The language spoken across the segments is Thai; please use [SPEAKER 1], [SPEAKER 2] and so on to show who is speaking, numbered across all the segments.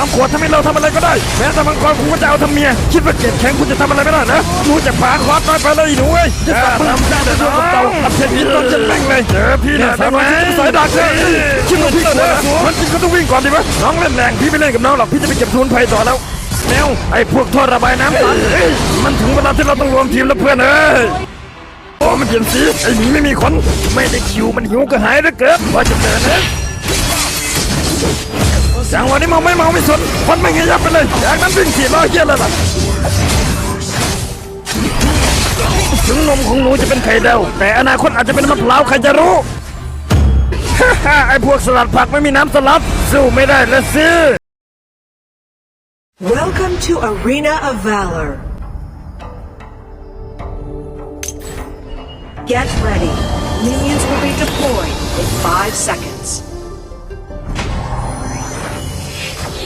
[SPEAKER 1] ความโกรธทำให้เราทำอะไรก็ได้ แม้แต่มังกรกูก็จะเอาทำเมีย คิดว่าเกลียดแข็งคุณจะทำอะไรไม่ได้นะรู้จักปาคอสน้อยไปเลยไอ้หนูเว้ยจะสับมึงได้แต่น้องเต่าอับเฉดนี้ต้องจะแม่งเลยเจอพี่นะสาวน้อยที่สายดักเลยคิดว่าพี่กลัวนะมันจริงก็ต้องวิ่งก่อนดีวะน้องเล่นแรงพี่ไม่เล่นกับน้องหรอกพี่จะไปเก็บสมุนไพรต่อแล้วแนวไอ้พวกท่อระบายน้ำตันเอ้ยมันถึงเวลาที่เราต้องรวมทีมแล้วเพื่อนเอ้ยพอมันเปลี่ยนสีไอ้หมีไม่มีขนไม่ได้คิวมันหิวก็หายแล้วเกิดว่าจะเดินนะ จังหวะนี้เมาไม่เมาไม่สนคนไม่เงียบไปเลยจากนั้นวิ่งขี่ล้อเฮียเลยล่ะถึงนมของหนูจะเป็นไข่ดาแต่อนาคตอาจจะเป็นมะพร้าวใครจะรู้ไอ้พวกสลัดผักไม่มีน้ำสลัด สู้ไม่ได้ละสิ
[SPEAKER 2] Welcome to Arena of Valor. Get ready. Minions will be deployed in five seconds.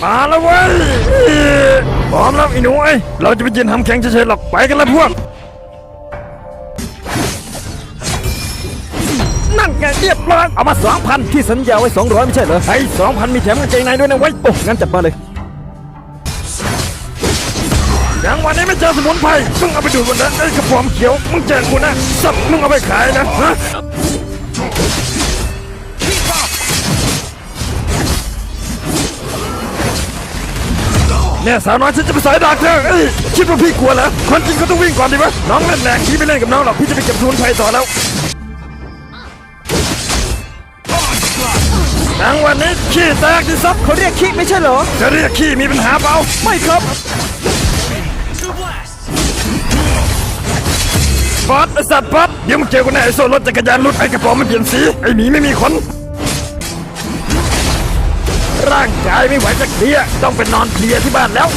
[SPEAKER 1] มาแล้วเว้ยพร้อมแล้วไอ้หนูไอ้ยเราจะไปยืนทำแข่งเฉยๆหรอกไปกันแล้วพวก นั่นไงเรียบร้อยเอามาสองพัน
[SPEAKER 3] ที่สัญญาไว้200ไม่ใช่เหรอ
[SPEAKER 1] ไอ้สองพันมีแถมกางเกงในด้วยนะเว้ย
[SPEAKER 3] โอ้งั้นจัดมาเลย
[SPEAKER 1] อย่างวันนี้ไม่เจอสมุนไพรมึงเอาไปดูดวันนั้นไอ้กระป๋อมเขียวมึงเจอกูนะสับมึงเอาไปขายนะฮะ เนี่ยสาวน้อยฉันจะไปสายดักเธอเอ้ยคิดว่าพี่กลัวเหรอคนจริงก็ต้องวิ่งก่อนดีวะน้องเล่นแรงพี่ไม่เล่นกับน้องหรอกพี่จะไปเก็บสมุนไพรต่อแล้วทางวันนี้ขี้แตกที่ซับ
[SPEAKER 3] เขาเรียกคิไม่ใช่เหรอ
[SPEAKER 1] จะเรียกขี้มีปัญหาเปล่า
[SPEAKER 3] ไม่ครับ
[SPEAKER 1] ป๊อดไอสัตว์ป๊อดเดี๋ยวมึงเจอกูแน่ไอโซ่รถจักรยานรถไอกระป๋องมันเปลี่ยนสี ไอหมีไม่มีขน ร่างกายไม่ไหวจะเคลียร์ต้องไปนอนเคลียร์ที่บ้านแล้ว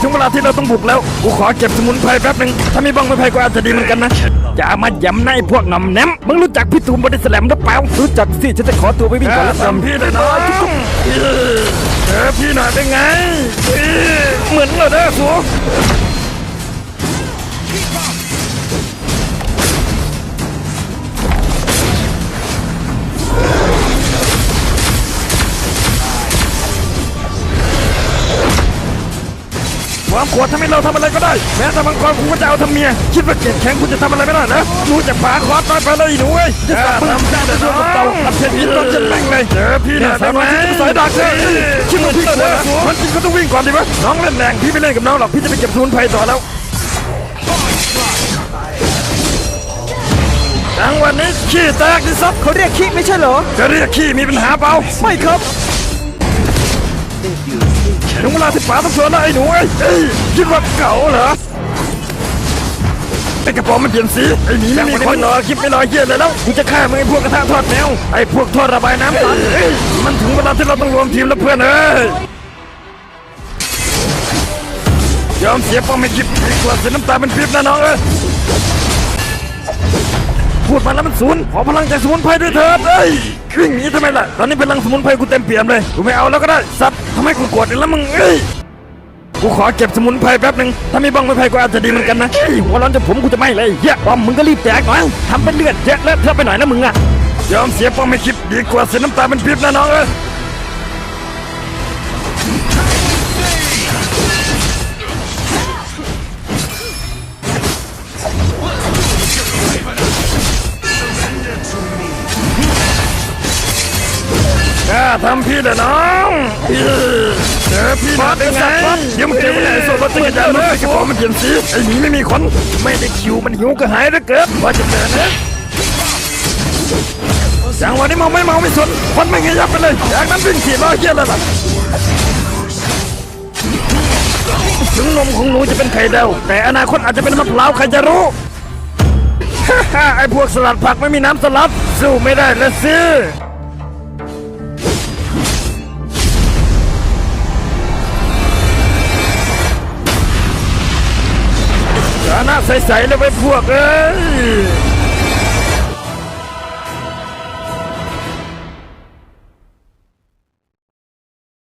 [SPEAKER 1] ถึงเวลาที่เราต้องบุกแล้ว กูขอเก็บสมุนไพรแป๊บหนึ่งถ้ามีบ้างไม่ไพรก็อาจจะดีเหมือนกันนะอย่ามาย้ำในะไอ้พวกหน่อมแนมมึงรู้จักพี่ตูนบอดี้สแลมหรือเปล่า
[SPEAKER 3] รู้จักสิ ฉันจะขอตัวไปวิ่งก่อนแล้ว
[SPEAKER 1] ทำพี่เลยน้องเจอพี่หน่อยเป็นไง เหมือนเราเด้อสู ความโกรธทำให้เราทำอะไรก็ได้ แม้แต่มังกรกูก็จะเอาทำเมีย คิดว่าเกลียดแข็งคุณจะทำอะไรไม่ได้นะรู้จักปาคอสน้อยไปเลยหนูเว้ยจะสับมึงได้แต่น้องเต่าอับเฉดนี้ต้องจะแม่งเลยเจอพี่นะสาวน้อยที่สายดักเลยคิดว่าพี่กลัวนะมันจริงก็ต้องวิ่งก่อนดีวะน้องเล่นแรงพี่ไม่เล่นกับน้องหรอกพี่จะไปเก็บสมุนไพรต่อแล้วจังวันนี้ขี้แตกที่ซับ
[SPEAKER 3] เขาเรียกคิไม่ใช่เหรอ
[SPEAKER 1] จะเรียกขี้มีปัญหาเปล่า
[SPEAKER 3] ไม่ครับ
[SPEAKER 1] ถึงเวลาที่ป๋าต้องสวนแล้วไอ้หนูเอ้ยเอ้ยคิดว่าเก่าเหรอไอ้กระป๋องมันเปลี่ยนสีไอ้หมีไม่มีคนรอคลิปไม่รอเฮียเลยแล้วกูจะฆ่ามึงไอ้พวกกระทะทอดแมวไอ้พวกทอดระบายน้ำตันเอ้ยมันถึงเวลาที่เราต้องรวมทีมแล้วเพื่อนเอ้ยยอมเสียป้องไม่คิดดีกว่าเสียน้ำตาเป็นพริบนะน้องเอ้ยพูดมาแล้วมันศูนย์ขอพลังจากสมุนไพรด้วยเถิดเอ้ยวิ่งหนีทำไมล่ะตอนนี้พลังสมุนไพรกูเต็มเปี่ยมเลยกูไม่เอาแล้วก็ได้สัตว์ ทำให้กูโกรธอีกแล้วมึงเอ้ยกูขอเก็บสมุนไพรแป๊บหนึ่งถ้ามีบ้างไม่ไพรก็อาจจะดีเหมือนกันนะเฮ้ยหัวร้อนจะผมกูจะไม่เลยเฮียป้อมมึงก็รีบแตกหน่อยทำเป็นเลือดเยอะแล้วเธอะไปหน่อยนะมึงอะยอมเสียป้อมไม่คิดดีกว่าเสียน้ำตาเป็นพริบนะน้องเอ้ยกทำพี่เด้อน้อง พี่เจอพี่นะเป็นไงเดี๋ยวมึงเจอมันไอ้โซ่รถจักรยานรถไอ้กระป๋องมันเปลี่ยนสีไอ้หมีไม่มีขนไม่ได้คิวมันหิวก็หายแล้วเกิดว่าจะเดินนะจังหวะนี้เมาไม่เมาไม่สนคนไม่เงียบไปเลยจากนั้นวิ่งขี่ล้อเฮียแล้วล่ะถึงนมของหนูจะเป็นไข่ดาวแต่อนาคตอาจจะเป็นมะพร้าวใครจะรู้ไอ้พวกสลัดผักไม่มีน้ำสลัดสู้ไม่ได้ละสิ ใสๆแล้วไว้พวกเอ้ย